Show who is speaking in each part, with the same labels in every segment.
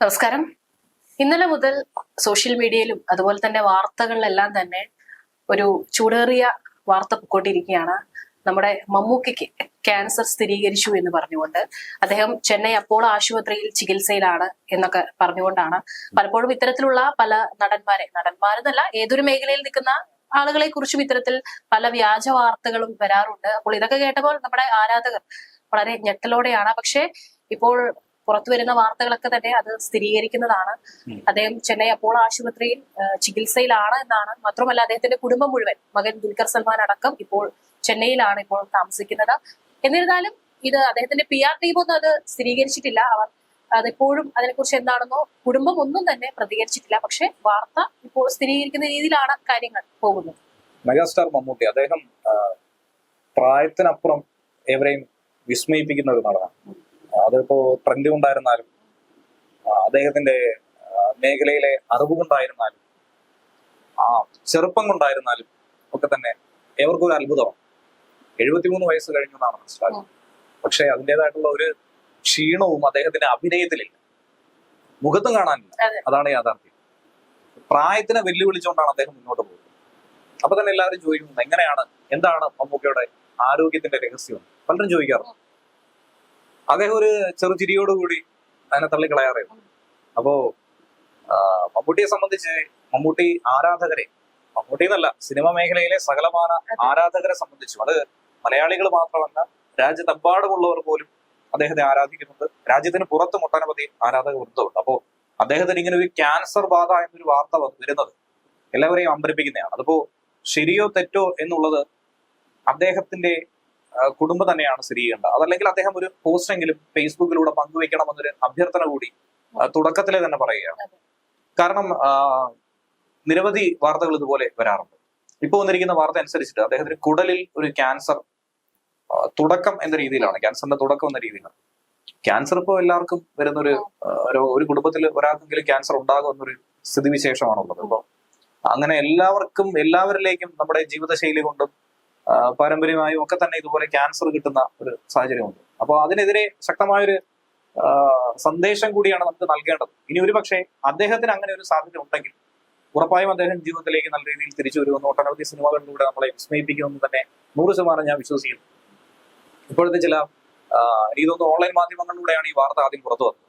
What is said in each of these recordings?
Speaker 1: നമസ്കാരം. ഇന്നലെ മുതൽ സോഷ്യൽ മീഡിയയിലും അതുപോലെ തന്നെ വാർത്തകളിലെല്ലാം തന്നെ ഒരു ചൂടേറിയ വാർത്ത പൊക്കോട്ടിരിക്കുകയാണ് നമ്മുടെ മമ്മൂക്കയ്ക്ക് ക്യാൻസർ സ്ഥിരീകരിച്ചു എന്ന് പറഞ്ഞുകൊണ്ട്. അദ്ദേഹം ചെന്നൈ അപ്പോളോ ആശുപത്രിയിൽ ചികിത്സയിലാണ് എന്നൊക്കെ പറഞ്ഞുകൊണ്ടാണ്. പലപ്പോഴും ഇത്തരത്തിലുള്ള പല നടന്മാരെ നടന്മാരെന്നല്ല ഏതൊരു മേഖലയിൽ നിൽക്കുന്ന ആളുകളെ കുറിച്ചും ഇത്തരത്തിൽ പല വ്യാജ വാർത്തകളും വരാറുണ്ട്. അപ്പോൾ ഇതൊക്കെ കേട്ടപ്പോൾ നമ്മുടെ ആരാധകർ വളരെ ഞെട്ടലോടെയാണ്. പക്ഷേ ഇപ്പോൾ പുറത്തു വരുന്ന വാർത്തകളൊക്കെ തന്നെ അത് സ്ഥിരീകരിക്കുന്നതാണ്. അദ്ദേഹം ചെന്നൈ അപ്പോളോ ആശുപത്രിയിൽ ചികിത്സയിലാണ് എന്നാണ് മാത്രമല്ല അദ്ദേഹത്തിന്റെ കുടുംബം മുഴുവൻ മകൻ ദുൽഖർ സൽമാൻ അടക്കം ഇപ്പോൾ ചെന്നൈയിലാണ് ഇപ്പോൾ താമസിക്കുന്നത്. എന്നിരുന്നാലും ഇത് അദ്ദേഹത്തിന്റെ പി ആർ ടീമൊന്നും അത് സ്ഥിരീകരിച്ചിട്ടില്ല. അവർ അതിപ്പോഴും അതിനെക്കുറിച്ച് എന്താണെന്നോ കുടുംബം ഒന്നും തന്നെ പ്രതികരിച്ചിട്ടില്ല. പക്ഷെ വാർത്ത ഇപ്പോൾ സ്ഥിരീകരിക്കുന്ന രീതിയിലാണ് കാര്യങ്ങൾ പോകുന്നത്.
Speaker 2: മെഗാസ്റ്റാർ മമ്മൂട്ടി അദ്ദേഹം പ്രായത്തിനപ്പുറം എവരെയും വിസ്മയിപ്പിക്കുന്ന ഒരു നടനാണ്. അതിപ്പോ ട്രെൻഡ് കൊണ്ടായിരുന്നാലും അദ്ദേഹത്തിന്റെ മേഖലയിലെ അറിവ് കൊണ്ടായിരുന്നാലും ആ ചെറുപ്പം കൊണ്ടായിരുന്നാലും ഒക്കെ തന്നെ ഏവർക്കും ഒരു അത്ഭുതമാണ്. എഴുപത്തിമൂന്ന് വയസ്സ് കഴിഞ്ഞു എന്നാണ് മനസ്സിലാക്കുന്നത് പക്ഷെ അതിന്റെതായിട്ടുള്ള ഒരു ക്ഷീണവും അദ്ദേഹത്തിന്റെ അഭിനയത്തിലില്ല. മുഖത്തും കാണാനില്ല. അതാണ് യാഥാർത്ഥ്യം. പ്രായത്തിനെ വെല്ലുവിളിച്ചുകൊണ്ടാണ് അദ്ദേഹം മുന്നോട്ട് പോകുന്നത്. അപ്പൊ തന്നെ എല്ലാവരും ചോദിക്കുന്നത് എങ്ങനെയാണ് എന്താണ് മമ്മൂക്കയുടെ ആരോഗ്യത്തിന്റെ രഹസ്യം പലരും ചോദിക്കാറുണ്ട്. അദ്ദേഹം ഒരു ചെറുചിരിയോടുകൂടി അതിനെ തള്ളിക്കളയാറേ. ഉള്ളൂ. അപ്പോ മമ്മൂട്ടിയെ സംബന്ധിച്ച് മമ്മൂട്ടി ആരാധകരെ മമ്മൂട്ടി എന്നല്ല സിനിമ മേഖലയിലെ സകലമാന ആരാധകരെ സംബന്ധിച്ചു. അത് മലയാളികൾ മാത്രമല്ല രാജ്യത്തെമ്പാടുമുള്ളവർ പോലും അദ്ദേഹത്തെ ആരാധിക്കുന്നുണ്ട്. രാജ്യത്തിന് പുറത്തും ഒട്ടനവധി ആരാധക വൃത്തമുണ്ട് അപ്പോ അദ്ദേഹത്തിന് ഇങ്ങനെ ഒരു ക്യാൻസർ ബാധ എന്നൊരു വാർത്ത വരുന്നത് എല്ലാവരെയും അമ്പരിപ്പിക്കുന്നതാണ്. അതിപ്പോ ശരിയോ തെറ്റോ എന്നുള്ളത് അദ്ദേഹത്തിന്റെ കുടുംബം തന്നെയാണ് സ്ഥിരീകേണ്ടത് അതല്ലെങ്കിൽ അദ്ദേഹം ഒരു പോസ്റ്റ് പോസ്റ്റെങ്കിലും ഫേസ്ബുക്കിലൂടെ പങ്കുവെക്കണമെന്നൊരു അഭ്യർത്ഥന കൂടി തുടക്കത്തിലെ തന്നെ പറയുകയാണ്. കാരണം നിരവധി വാർത്തകൾ ഇതുപോലെ വരാറുണ്ട്. ഇപ്പോൾ വന്നിരിക്കുന്ന വാർത്ത അനുസരിച്ചിട്ട് അദ്ദേഹത്തിന് കുടലിൽ ഒരു ക്യാൻസർ തുടക്കം എന്ന രീതിയിലാണ് ക്യാൻസറിന്റെ തുടക്കം എന്ന രീതിയിലാണ്. ക്യാൻസർ ഇപ്പോൾ എല്ലാവർക്കും വരുന്ന ഒരു ഒരു- കുടുംബത്തിൽ ഒരാൾക്കെങ്കിലും ക്യാൻസർ ഉണ്ടാകും എന്നൊരു സ്ഥിതിവിശേഷമാണുള്ളത്. അപ്പോൾ അങ്ങനെ എല്ലാവർക്കും എല്ലാവരിലേക്കും നമ്മുടെ ജീവിതശൈലി കൊണ്ടും പാരമ്പര്യമായും ഒക്കെ തന്നെ ഇതുപോലെ ക്യാൻസർ കിട്ടുന്ന ഒരു സാഹചര്യമുണ്ട്. അപ്പോൾ അതിനെതിരെ ശക്തമായൊരു സന്ദേശം കൂടിയാണ് നമുക്ക് നൽകേണ്ടത്. ഇനി ഒരു പക്ഷേ അദ്ദേഹത്തിന് അങ്ങനെ ഒരു സാധ്യത ഉണ്ടെങ്കിൽ ഉറപ്പായും അദ്ദേഹം ജീവിതത്തിലേക്ക് നല്ല രീതിയിൽ തിരിച്ചു വരുമെന്ന് ഒട്ടനവധി സിനിമകളിലൂടെ നമ്മളെ വിസ്മയിപ്പിക്കുമെന്ന് തന്നെ നൂറ് ശതമാനം ഞാൻ വിശ്വസിക്കുന്നു. ഇപ്പോഴത്തെ ചില എനിക്ക് ഓൺലൈൻ മാധ്യമങ്ങളിലൂടെയാണ് ഈ വാർത്ത ആദ്യം പുറത്തു വന്നത്.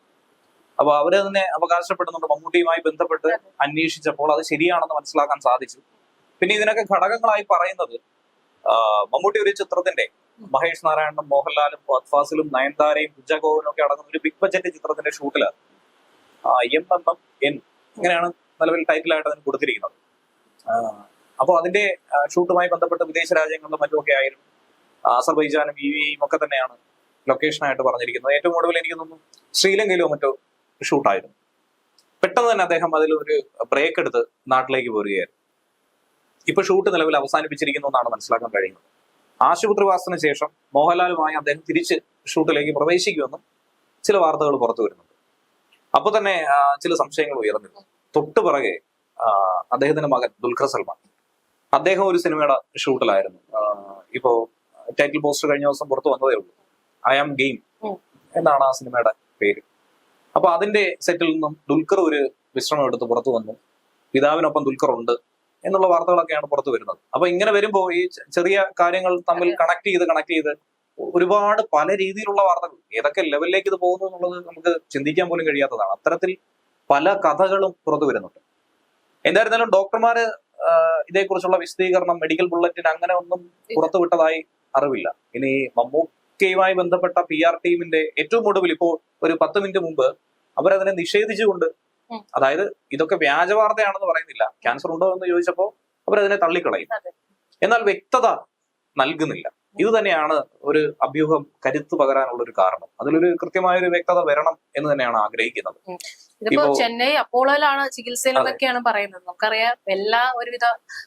Speaker 2: അപ്പൊ അവർ തന്നെ അവകാശപ്പെടുന്നുണ്ട് മമ്മൂട്ടിയുമായി ബന്ധപ്പെട്ട് അന്വേഷിച്ചപ്പോൾ അത് ശരിയാണെന്ന് മനസ്സിലാക്കാൻ സാധിച്ചു. പിന്നെ ഇതിനൊക്കെ ഘടകങ്ങളായി പറയുന്നത് മമ്മൂട്ടി ഒരു ചിത്രത്തിന്റെ മഹേഷ് നാരായണനും മോഹൻലാലും ഫാസിലും നയൻതാരയും ഉജ്ജഗോവനും ഒക്കെ അടങ്ങുന്ന ഒരു ബിഗ് ബജറ്റ് ചിത്രത്തിന്റെ ഷൂട്ടിൽ എം എം എം എൻ ഇങ്ങനെയാണ് നിലവിൽ ടൈറ്റിലായിട്ട് അതിന് കൊടുത്തിരിക്കുന്നത്. അപ്പോൾ അതിന്റെ ഷൂട്ടുമായി ബന്ധപ്പെട്ട് വിദേശ രാജ്യങ്ങളിലും മറ്റുമൊക്കെ ആയിരുന്നു അസർബൈജാനും യു എയും ഒക്കെ തന്നെയാണ് ലൊക്കേഷനായിട്ട് പറഞ്ഞിരിക്കുന്നത്. ഏറ്റവും കൂടുതൽ എനിക്ക് തോന്നുന്നു ശ്രീലങ്കയിലോ മറ്റോ ഷൂട്ടായിരുന്നു. പെട്ടെന്ന് തന്നെ അദ്ദേഹം അതിലൊരു ബ്രേക്ക് എടുത്ത് നാട്ടിലേക്ക് പോരുകയായിരുന്നു. ഇപ്പൊ ഷൂട്ട് നിലവിൽ അവസാനിപ്പിച്ചിരിക്കുന്നു എന്നാണ് മനസ്സിലാക്കാൻ കഴിയുന്നത്. ആശുപത്രിവാസത്തിന് ശേഷം മോഹൻലാലുമായി അദ്ദേഹം തിരിച്ച് ഷൂട്ടിലേക്ക് പ്രവേശിക്കുമെന്നും ചില വാർത്തകൾ പുറത്തു വരുന്നുണ്ട്. അപ്പൊ തന്നെ ചില സംശയങ്ങൾ ഉയർന്നിരുന്നു. തൊട്ടു പിറകെ അദ്ദേഹത്തിന്റെ മകൻ ദുൽഖർ സൽമാൻ. അദ്ദേഹം ഒരു സിനിമയുടെ ഷൂട്ടിലായിരുന്നു. ഇപ്പോ ടൈറ്റിൽ പോസ്റ്റർ കഴിഞ്ഞ ദിവസം പുറത്തു വന്നതേ ഉള്ളൂ. ഐ ആം ഗെയിം എന്നാണ് ആ സിനിമയുടെ പേര്. അപ്പൊ അതിന്റെ സെറ്റിൽ നിന്നും ദുൽഖർ ഒരു വിശ്രമം എടുത്ത് പുറത്തു വന്നു. പിതാവിനൊപ്പം ദുൽഖർ ഉണ്ട് എന്നുള്ള വാർത്തകളൊക്കെയാണ് പുറത്തു വരുന്നത്. അപ്പൊ ഇങ്ങനെ വരുമ്പോൾ ഈ ചെറിയ കാര്യങ്ങൾ തമ്മിൽ കണക്ട് ചെയ്ത് കണക്ട് ചെയ്ത് ഒരുപാട് പല രീതിയിലുള്ള വാർത്തകൾ. ഏതൊക്കെ ലെവലിലേക്ക് ഇത് പോകുന്നു എന്നുള്ളത് നമുക്ക് ചിന്തിക്കാൻ പോലും കഴിയാത്തതാണ്. അത്തരത്തിൽ പല കഥകളും പുറത്തു വരുന്നുണ്ട്. എന്തായിരുന്നാലും ഡോക്ടർമാര് ഇതേക്കുറിച്ചുള്ള വിശദീകരണം മെഡിക്കൽ ബുള്ളറ്റിൻ അങ്ങനെ ഒന്നും പുറത്തുവിട്ടതായി അറിവില്ല. ഇനി മമ്മൂക്കയുമായി ബന്ധപ്പെട്ട പി ആർ ടീമിന്റെ ഏറ്റവും ഒടുവിൽ ഇപ്പോൾ ഒരു പത്ത് മിനിറ്റ് മുമ്പ് അവരതിനെ നിഷേധിച്ചുകൊണ്ട്. അതായത് ഇതൊക്കെ വ്യാജ വാർത്തയാണെന്ന് പറയുന്നില്ല. ക്യാൻസർ ഉണ്ടോ എന്ന് ചോദിച്ചപ്പോൾ അവരതിനെ തള്ളിക്കളയും. എന്നാൽ വ്യക്തത നൽകുന്നില്ല. ഇത് തന്നെയാണ് ഒരു അഭ്യൂഹം കരുത്തു പകരാനുള്ള ഒരു കാരണം. അതിലൊരു കൃത്യമായ ഒരു വ്യക്തത വരണം എന്ന് തന്നെയാണ് ആഗ്രഹിക്കുന്നത്.
Speaker 1: ഇതിപ്പോ ചെന്നൈ അപ്പോളോയിലാണ് ചികിത്സയിലെന്നൊക്കെയാണ് പറയുന്നത്. നമുക്കറിയാം എല്ലാ ഒരുവിധ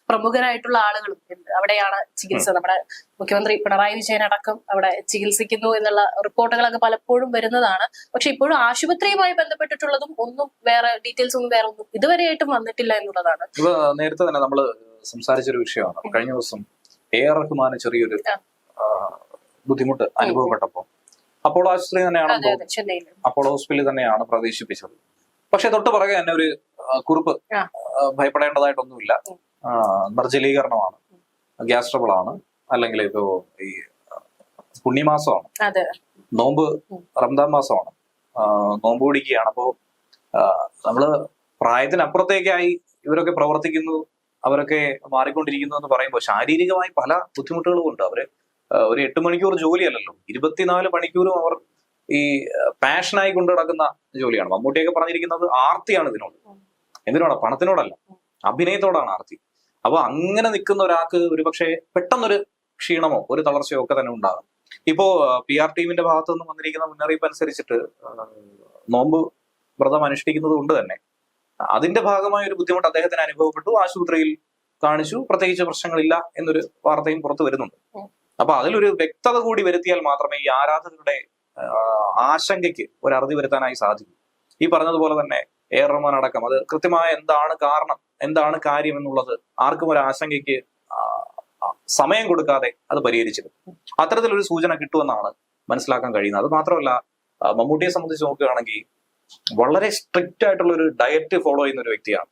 Speaker 1: പ്രമുഖരായിട്ടുള്ള ആളുകളും അവിടെയാണ് ചികിത്സ നമ്മുടെ മുഖ്യമന്ത്രി പിണറായി വിജയൻ അടക്കം അവിടെ ചികിത്സിക്കുന്നു എന്നുള്ള റിപ്പോർട്ടുകളൊക്കെ പലപ്പോഴും വരുന്നതാണ്. പക്ഷെ ഇപ്പോഴും ആശുപത്രിയുമായി ബന്ധപ്പെട്ടിട്ടുള്ളതും ഒന്നും വേറെ ഡീറ്റെയിൽസ് ഒന്നും വേറെ ഒന്നും ഇതുവരെയായിട്ടും വന്നിട്ടില്ല എന്നുള്ളതാണ്.
Speaker 2: നേരത്തെ തന്നെ നമ്മൾ സംസാരിച്ചൊരു വിഷയമാണ്. കഴിഞ്ഞ ദിവസം എ ആർ റഹ്മാന് ചെറിയൊരു ബുദ്ധിമുട്ട് അനുഭവപ്പെട്ടപ്പോൾ. അപ്പോളോ ആശുപത്രി തന്നെയാണ് അപ്പോളോ ഹോസ്പിറ്റലിൽ തന്നെയാണ് പ്രതീക്ഷിപ്പിച്ചത്. പക്ഷെ തൊട്ട് പുറകെ തന്നെ ഒരു കുറിപ്പ് ഭയപ്പെടേണ്ടതായിട്ടൊന്നുമില്ല. നിർജലീകരണമാണ് ഗ്യാസ് ട്രബിൾ ആണ് അല്ലെങ്കിൽ ഇപ്പോ ഈ പുണ്യമാസമാണ്. നോമ്പ്. റംദാൻ മാസമാണ്. നോമ്പ് പിടിക്കുകയാണ്. അപ്പോ നമ്മൾ പ്രായത്തിനപ്പുറത്തേക്കായി ഇവരൊക്കെ പ്രവർത്തിക്കുന്നു അവരൊക്കെ മാറിക്കൊണ്ടിരിക്കുന്നു എന്ന് പറയുമ്പോൾ ശാരീരികമായി പല ബുദ്ധിമുട്ടുകളും ഉണ്ട്. അവർ ഒരു എട്ട് മണിക്കൂർ ജോലിയല്ലല്ലോ. ഇരുപത്തിനാല് മണിക്കൂറും അവർ ഈ പാഷനായി കൊണ്ടു നടക്കുന്ന ജോലിയാണ്. മമ്മൂട്ടിയൊക്കെ പറഞ്ഞിരിക്കുന്നത് ആർത്തിയാണ് ഇതിനോട്. എന്തിനോടാ? പണത്തിനോടല്ല. അഭിനയത്തോടാണ് ആർത്തി. അപ്പൊ അങ്ങനെ നിൽക്കുന്ന ഒരാൾക്ക് ഒരുപക്ഷെ പെട്ടെന്നൊരു ക്ഷീണമോ ഒരു തളർച്ചയോ ഒക്കെ തന്നെ ഉണ്ടാകും. ഇപ്പോ പി ആർ ടീമിന്റെ ഭാഗത്തു നിന്ന് വന്നിരിക്കുന്ന മുന്നറിയിപ്പ് അനുസരിച്ചിട്ട് നോമ്പ് വ്രതം അനുഷ്ഠിക്കുന്നത് കൊണ്ട് തന്നെ അതിന്റെ ഭാഗമായ ഒരു ബുദ്ധിമുട്ട് അദ്ദേഹത്തിന് അനുഭവപ്പെട്ടു. ആശുപത്രിയിൽ കാണിച്ചു. പ്രത്യേകിച്ച് പ്രശ്നങ്ങളില്ല എന്നൊരു വാർത്തയും പുറത്തു വരുന്നുണ്ട്. അപ്പൊ അതിലൊരു വ്യക്തത കൂടി വരുത്തിയാൽ മാത്രമേ ഈ ആരാധകരുടെ ആശങ്കയ്ക്ക് ഒരു അറുതി വരുത്താനായി സാധിക്കൂ. ഈ പറഞ്ഞതുപോലെ തന്നെ എ റഹ്മാൻ അടക്കം. അത് കൃത്യമായ എന്താണ് കാരണം എന്താണ് കാര്യം എന്നുള്ളത് ആർക്കും ഒരു ആശങ്കയ്ക്ക് സമയം കൊടുക്കാതെ അത് പരിഹരിച്ചിരുന്നു അത്തരത്തിലൊരു സൂചന കിട്ടുമെന്നാണ് മനസ്സിലാക്കാൻ കഴിയുന്നത്. അത് മാത്രമല്ല മമ്മൂട്ടിയെ സംബന്ധിച്ച് നോക്കുകയാണെങ്കിൽ വളരെ സ്ട്രിക്റ്റ് ആയിട്ടുള്ള ഒരു ഡയറ്റ് ഫോളോ ചെയ്യുന്ന ഒരു വ്യക്തിയാണ്.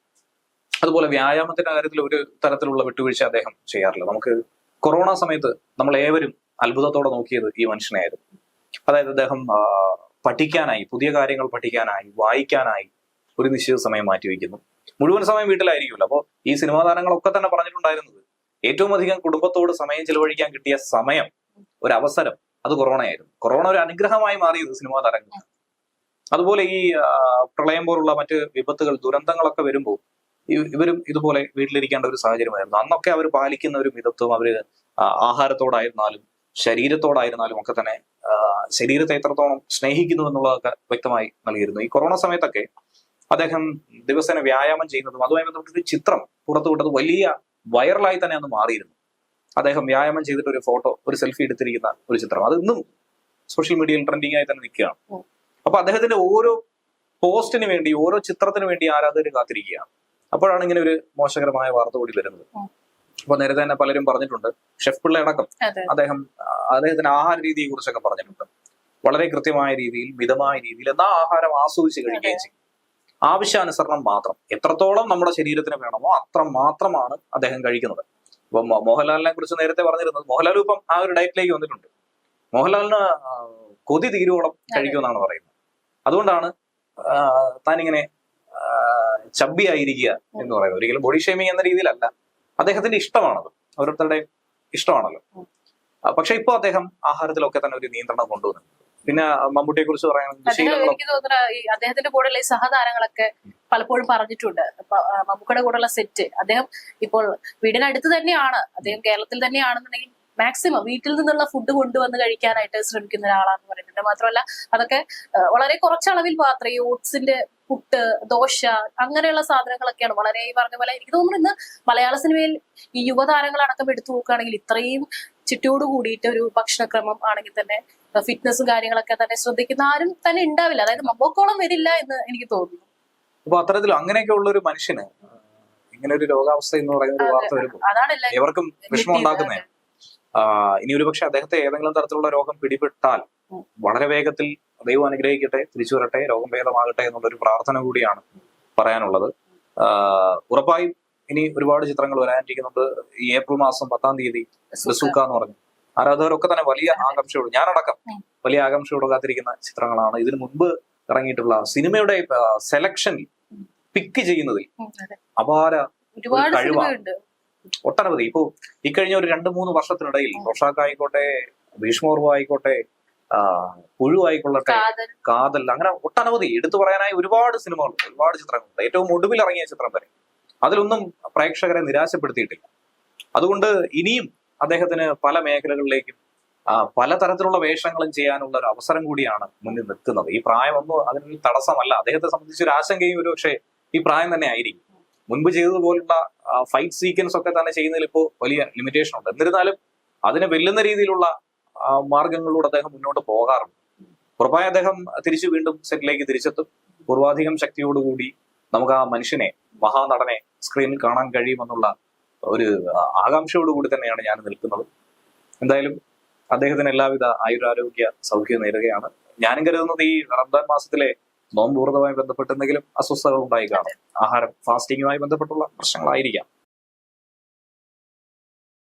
Speaker 2: അതുപോലെ വ്യായാമത്തിന്റെ കാര്യത്തിൽ ഒരു തരത്തിലുള്ള വിട്ടുവീഴ്ച അദ്ദേഹം ചെയ്യാറില്ല. നമുക്ക് കൊറോണ സമയത്ത് നമ്മൾ ഏവരും അത്ഭുതത്തോടെ നോക്കിയത് ഈ മനുഷ്യനായിരുന്നു അതായത് അദ്ദേഹം പഠിക്കാനായി പുതിയ കാര്യങ്ങൾ പഠിക്കാനായി വായിക്കാനായി ഒരു നിശ്ചിത സമയം മാറ്റിവെക്കുന്നു. മുഴുവൻ സമയം വീട്ടിലായിരിക്കുമല്ലോ. അപ്പോൾ ഈ സിനിമാ താരങ്ങളൊക്കെ തന്നെ പറഞ്ഞിട്ടുണ്ടായിരുന്നത് ഏറ്റവും അധികം കുടുംബത്തോട് സമയം ചെലവഴിക്കാൻ കിട്ടിയ സമയം ഒരു അവസരം അത് കൊറോണയായിരുന്നു. കൊറോണ ഒരു അനുഗ്രഹമായി മാറിയത് സിനിമാ താരങ്ങൾ അതുപോലെ ഈ പ്രളയം പോലുള്ള മറ്റ് വിപത്തുകൾ ദുരന്തങ്ങളൊക്കെ വരുമ്പോൾ ഇവരും ഇതുപോലെ വീട്ടിലിരിക്കേണ്ട ഒരു സാഹചര്യമായിരുന്നു. അന്നൊക്കെ അവർ പാലിക്കുന്ന ഒരു മിതത്വം അവർ ആഹാരത്തോടായിരുന്നാലും ശരീരത്തോടായിരുന്നാലും ഒക്കെ തന്നെ ശരീരത്തെ എത്രത്തോളം സ്നേഹിക്കുന്നു എന്നുള്ളതൊക്കെ വ്യക്തമായി നൽകിയിരുന്നു. ഈ കൊറോണ സമയത്തൊക്കെ അദ്ദേഹം ദിവസേന വ്യായാമം ചെയ്യുന്നതും അതുമായി ബന്ധപ്പെട്ടൊരു ചിത്രം പുറത്തുവിട്ടത് വലിയ വൈറലായി തന്നെ അന്ന് മാറിയിരുന്നു. അദ്ദേഹം വ്യായാമം ചെയ്തിട്ട് ഒരു ഫോട്ടോ ഒരു സെൽഫി എടുത്തിരിക്കുന്ന ഒരു ചിത്രം. അത് ഇന്നും സോഷ്യൽ മീഡിയയിൽ ട്രെൻഡിങ് ആയി തന്നെ നിൽക്കുകയാണ്. അപ്പൊ അദ്ദേഹത്തിന്റെ ഓരോ പോസ്റ്റിന് വേണ്ടി ഓരോ ചിത്രത്തിന് വേണ്ടി ആരാധകർ കാത്തിരിക്കുകയാണ്. അപ്പോഴാണ് ഇങ്ങനെ ഒരു മോശകരമായ വാർത്ത കൂടി വരുന്നത്. അപ്പൊ നേരത്തെ തന്നെ പലരും പറഞ്ഞിട്ടുണ്ട് ഷെഫ് പിള്ള അടക്കം അദ്ദേഹം അദ്ദേഹത്തിന്റെ ആഹാര രീതിയെ കുറിച്ചൊക്കെ പറഞ്ഞിട്ടുണ്ട്. വളരെ കൃത്യമായ രീതിയിൽ മിതമായ രീതിയിൽ എന്നാ ആഹാരം ആസ്വദിച്ച് കഴിക്കുകയും ചെയ്യും. ആവശ്യാനുസരണം മാത്രം. എത്രത്തോളം നമ്മുടെ ശരീരത്തിന് വേണമോ അത്ര മാത്രമാണ് അദ്ദേഹം കഴിക്കുന്നത്. ഇപ്പൊ മോഹൻലാലിനെ കുറിച്ച് നേരത്തെ പറഞ്ഞിരുന്നത് മോഹൻലാൽ ഇപ്പം ആ ഒരു ഡയറ്റിലേക്ക് വന്നിട്ടുണ്ട്. മോഹൻലാലിന് കൊതി തീരുവോളം കഴിക്കുമെന്നാണ് പറയുന്നത്. അതുകൊണ്ടാണ് താനിങ്ങനെ ആ, ചബ്ബിയായിരിക്കുക എന്ന് പറയുന്നത്. ഒരിക്കലും ബോഡി ഷേമിങ് എന്ന രീതിയിലല്ല. അദ്ദേഹത്തിന്റെ ഇഷ്ടമാണത്. ഓരോരുത്തരുടെ ഇഷ്ടമാണല്ലോ. പക്ഷെ ഇപ്പൊ അദ്ദേഹം ആഹാരത്തിലൊക്കെ തന്നെ ഒരു നിയന്ത്രണം കൊണ്ടുവന്നു പിന്നെ മമ്മൂട്ടിയെ കുറിച്ച്
Speaker 1: ഈ അദ്ദേഹത്തിന്റെ കൂടെയുള്ള ഈ സഹതാരങ്ങളൊക്കെ പലപ്പോഴും പറഞ്ഞിട്ടുണ്ട്. മമ്മൂക്കയുടെ കൂടെയുള്ള സെറ്റ് അദ്ദേഹം ഇപ്പോൾ വീടിനടുത്ത് തന്നെയാണ്. അദ്ദേഹം കേരളത്തിൽ തന്നെയാണെന്നുണ്ടെങ്കിൽ മാക്സിമം വീട്ടിൽ നിന്നുള്ള ഫുഡ് കൊണ്ടുവന്ന് കഴിക്കാനായിട്ട് ശ്രമിക്കുന്ന ഒരാളാന്ന് പറയുന്നുണ്ട്. മാത്രമല്ല അതൊക്കെ വളരെ കുറച്ചളവിൽ മാത്രമേ ഈ ഓട്സിന്റെ പുട്ട് ദോശ അങ്ങനെയുള്ള സാധനങ്ങളൊക്കെയാണ്. വളരെ ഈ പറഞ്ഞ പോലെ എനിക്ക് തോന്നുന്നു ഇന്ന് മലയാള സിനിമയിൽ ഈ യുവതാരങ്ങളടക്കം എടുത്തു നോക്കുകയാണെങ്കിൽ ഇത്രയും ചുറ്റോട് കൂടിയിട്ട് ഒരു ഭക്ഷണക്രമം ആണെങ്കിൽ തന്നെ ഫിറ്റ്നസും കാര്യങ്ങളൊക്കെ തന്നെ ശ്രദ്ധിക്കുന്ന ആരും തന്നെ ഉണ്ടാവില്ല. അതായത് മമ്പോക്കോളം വരില്ല എന്ന് എനിക്ക് തോന്നുന്നു.
Speaker 2: അപ്പൊ അത്തരത്തിൽ അങ്ങനെയൊക്കെ ഉള്ള ഒരു മനുഷ്യന് ഇങ്ങനെ ഒരു രോഗാവസ്ഥ എന്ന് പറയുന്ന ഒരു വാർത്ത വരുമ്പോൾ
Speaker 1: എവർക്കും എല്ലാവരും
Speaker 2: വിഷമം ഉണ്ടാക്കുന്നേ? ഇനി ഒരുപക്ഷെ അദ്ദേഹത്തെ ഏതെങ്കിലും തരത്തിലുള്ള രോഗം പിടിപെട്ടാൽ വളരെ വേഗത്തിൽ ദൈവം അനുഗ്രഹിക്കട്ടെ തിരിച്ചു വരട്ടെ രോഗം ഭേദമാകട്ടെ എന്നുള്ള ഒരു പ്രാർത്ഥന കൂടിയാണ് പറയാനുള്ളത്. ഉറപ്പായും ഇനി ഒരുപാട് ചിത്രങ്ങൾ വരാനിരിക്കുന്നുണ്ട് ഈ ഏപ്രിൽ മാസം പത്താം തീയതി ബസൂക്ക എന്ന് പറഞ്ഞു. ആരാധകരൊക്കെ തന്നെ വലിയ ആകാംക്ഷയോട് ഞാനടക്കം. വലിയ ആകാംക്ഷയോട് കാത്തിരിക്കുന്ന ചിത്രങ്ങളാണ്. ഇതിനു മുൻപ് ഇറങ്ങിയിട്ടുള്ള സിനിമയുടെ സെലക്ഷൻ പിക്ക് ചെയ്യുന്നതിൽ അപാര
Speaker 1: ഒരുപാട്
Speaker 2: കഴിവാണ്. ഒട്ടനവധി. ഇപ്പോ ഇക്കഴിഞ്ഞ ഒരു രണ്ട് മൂന്ന് വർഷത്തിനിടയിൽ റൊഷാക്ക് ആയിക്കോട്ടെ ഭീഷ്മോർവ് ആയിക്കോട്ടെ ആ, പുഴു ആയിക്കൊള്ളട്ടെ
Speaker 1: കാതൽ.
Speaker 2: അങ്ങനെ ഒട്ടനവധി. എടുത്തു പറയാനായി ഒരുപാട് സിനിമകളുണ്ട് ഒരുപാട് ചിത്രങ്ങളുണ്ട്. ഏറ്റവും ഒടുവിൽ ഇറങ്ങിയ ചിത്രം വരെ. അതിലൊന്നും പ്രേക്ഷകരെ നിരാശപ്പെടുത്തിയിട്ടില്ല. അതുകൊണ്ട് ഇനിയും അദ്ദേഹത്തിന് പല മേഖലകളിലേക്കും പലതരത്തിലുള്ള വേഷങ്ങളും ചെയ്യാനുള്ള ഒരു അവസരം കൂടിയാണ് മുന്നിൽ നിൽക്കുന്നത്. ഈ പ്രായമൊന്നും അതിനൊരു തടസ്സമല്ല. അദ്ദേഹത്തെ സംബന്ധിച്ച് ഒരു ആശങ്കയും ഒരു പക്ഷേ ഈ പ്രായം തന്നെ ആയിരിക്കും. മുൻപ് ചെയ്തതുപോലുള്ള ഫൈറ്റ് സീക്വൻസ് ഒക്കെ തന്നെ ചെയ്യുന്നതിൽ ഇപ്പോൾ വലിയ ലിമിറ്റേഷൻ ഉണ്ട്. എന്നിരുന്നാലും അതിനെ വെല്ലുന്ന രീതിയിലുള്ള മാർഗങ്ങളിലൂടെ അദ്ദേഹം മുന്നോട്ട് പോകാറുണ്ട്. ഉറപ്പായും അദ്ദേഹം തിരിച്ചു വീണ്ടും സെറ്റിലേക്ക് തിരിച്ചെത്തും. പൂർവാധികം ശക്തിയോടുകൂടി നമുക്ക് ആ മനുഷ്യനെ മഹാനടനെ സ്ക്രീനിൽ കാണാൻ കഴിയുമെന്നുള്ള ഒരു ആകാംക്ഷയോടുകൂടി തന്നെയാണ് ഞാൻ നിൽക്കുന്നത്. എന്തായാലും അദ്ദേഹത്തിന് എല്ലാവിധ ആയുരാരോഗ്യ സൗഖ്യം നേരുകയാണ്. ഞാനും കരുതുന്നത് ഈ റംദാൻ മാസത്തിലെ നോമ്പൂർത്തവുമായി ബന്ധപ്പെട്ട് എന്തെങ്കിലും അസ്വസ്ഥതകൾ ഉണ്ടായി കാണും. ആഹാരം ഫാസ്റ്റിങ്ങുമായി ബന്ധപ്പെട്ടുള്ള പ്രശ്നങ്ങളായിരിക്കാം.